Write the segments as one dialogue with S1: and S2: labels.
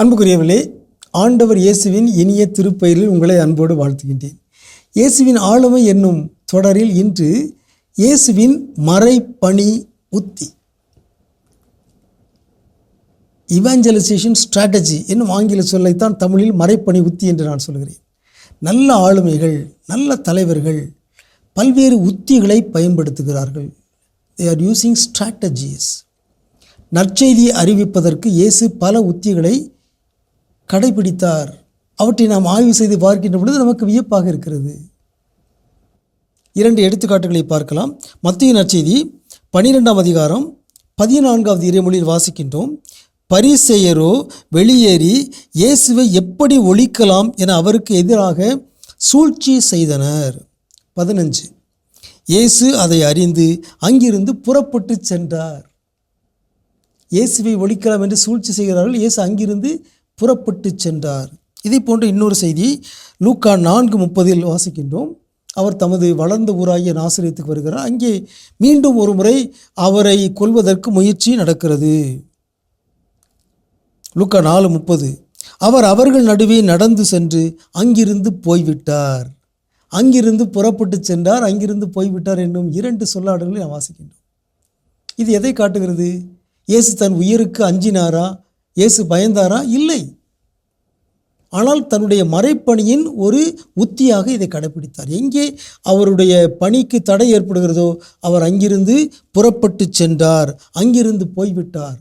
S1: அன்புக்குரியவர்களே ஆண்டவர் இயேசுவின் இனிய திருப்பெயரில் உங்களை அன்போடு வாழ்த்துகின்றேன். இயேசுவின் ஆளுமை என்னும் தொடரில் இன்று இயேசுவின் மறைப்பணி உத்தி இவாஞ்சலைசேஷன் ஸ்ட்ராட்டஜி என்னும் ஆங்கில சொல்லைத்தான் தமிழில் மறைப்பணி உத்தி என்று நான் சொல்கிறேன். நல்ல ஆளுமைகள் நல்ல தலைவர்கள் பல்வேறு உத்திகளை பயன்படுத்துகிறார்கள். தே ஆர் யூசிங் ஸ்ட்ராட்டஜிஸ் நற்செய்தியை அறிவிப்பதற்கு இயேசு பல உத்திகளை கடைபிடித்தார். அவற்றை நாம் ஆய்வு செய்து பார்க்கின்ற பொழுது நமக்கு வியப்பாக இருக்கிறது. இரண்டு எடுத்துக்காட்டுகளை பார்க்கலாம். மத்திய நற்செய்தி பனிரெண்டாம் அதிகாரம் பதினான்காவது இறைமொழியில் வாசிக்கின்றோம். பரிசெயரோ வெளியேறி இயேசுவை எப்படி ஒழிக்கலாம் என அவருக்கு எதிராக சூழ்ச்சி செய்தனர். பதினஞ்சு. இயேசு அதை அறிந்து அங்கிருந்து புறப்பட்டு சென்றார். இயேசுவை ஒழிக்கலாம் என்று சூழ்ச்சி செய்கிறார்கள். இயேசு அங்கிருந்து புறப்பட்டு சென்றார். இதை போன்ற இன்னொரு செய்தி லூக்கா நான்கு முப்பதில் வாசிக்கின்றோம். அவர் தமது வளர்ந்த ஊராகிய நாசிரியத்துக்கு வருகிறார். அங்கே மீண்டும் ஒரு முறை அவரை கொல்வதற்கு முயற்சி நடக்கிறது. லூக்கா நாலு முப்பது. அவர் அவர்கள் நடுவே நடந்து சென்று அங்கிருந்து போய்விட்டார். அங்கிருந்து புறப்பட்டு சென்றார். அங்கிருந்து போய்விட்டார் என்னும் இரண்டு சொல்லாடல்களை நாம் வாசிக்கின்றோம். இது எதை காட்டுகிறது? இயேசு தன் உயிருக்கு அஞ்சினாரா? இயேசு பயந்தாரா? இல்லை. ஆனால் தன்னுடைய மறைப்பணியின் ஒரு உத்தியாக இதை கடைபிடித்தார். எங்கே அவருடைய பணிக்கு தடை ஏற்படுகிறதோ அவர் அங்கிருந்து புறப்பட்டு சென்றார். அங்கிருந்து போய்விட்டார்.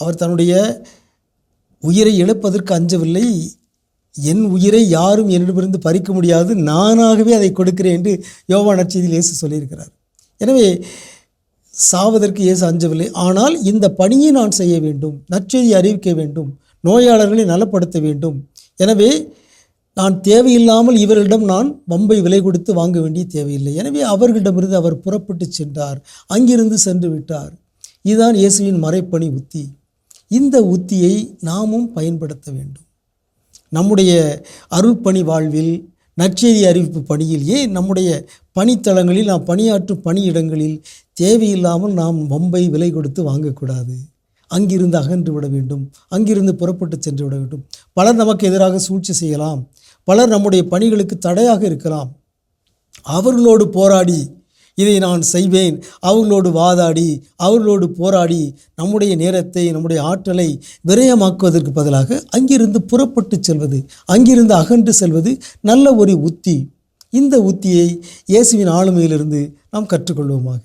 S1: அவர் தன்னுடைய உயிரை இழப்பதற்கு அஞ்சவில்லை. என் உயிரை யாரும் என்னிடமிருந்து பறிக்க முடியாது. நானாகவே அதை கொடுக்கிறேன் என்று யோவா நற்செய்தியில் இயேசு சொல்லியிருக்கிறார். எனவே சாவதற்கு இயேசு அஞ்சவில்லை. ஆனால் இந்த பணியை நான் செய்ய வேண்டும் நற்செய்தி அறிவிக்க வேண்டும் நோயாளர்களை நலப்படுத்த வேண்டும். எனவே நான் தேவையில்லாமல் இவர்களிடம் நான் வம்பை விலை கொடுத்து வாங்க வேண்டிய தேவையில்லை. எனவே அவர்களிடமிருந்து அவர் புறப்பட்டு சென்றார். அங்கிருந்து சென்று விட்டார். இதுதான் இயேசுவின் மறைப்பணி உத்தி. இந்த உத்தியை நாமும் பயன்படுத்த வேண்டும். நம்முடைய அருள்பணி வாழ்வில் நற்செய்தி அறிவிப்பு பணியில் ஏன் நம்முடைய பணித்தளங்களில் நாம் பணியாற்றும் பணியிடங்களில் தேவையில்லாமல் நாம் வம்பை விலை கொடுத்து வாங்கக்கூடாது. அங்கிருந்து அகன்று விட வேண்டும். அங்கிருந்து புறப்பட்டு சென்று விட வேண்டும். பலர் நமக்கு எதிராக சூழ்ச்சி செய்யலாம். பலர் நம்முடைய பணிகளுக்கு தடையாக இருக்கலாம். அவர்களோடு போராடி இதை நான் செய்வேன். அவர்களோடு வாதாடி அவர்களோடு போராடி நம்முடைய நேரத்தை நம்முடைய ஆற்றலை விரயமாக்குவதற்கு பதிலாக அங்கிருந்து புறப்பட்டு செல்வது அங்கிருந்து அகன்று செல்வது நல்ல ஒரு உத்தி. இந்த உத்தியை இயேசுவின் ஆளுமையிலிருந்து நாம் கற்றுக்கொள்வோமாக.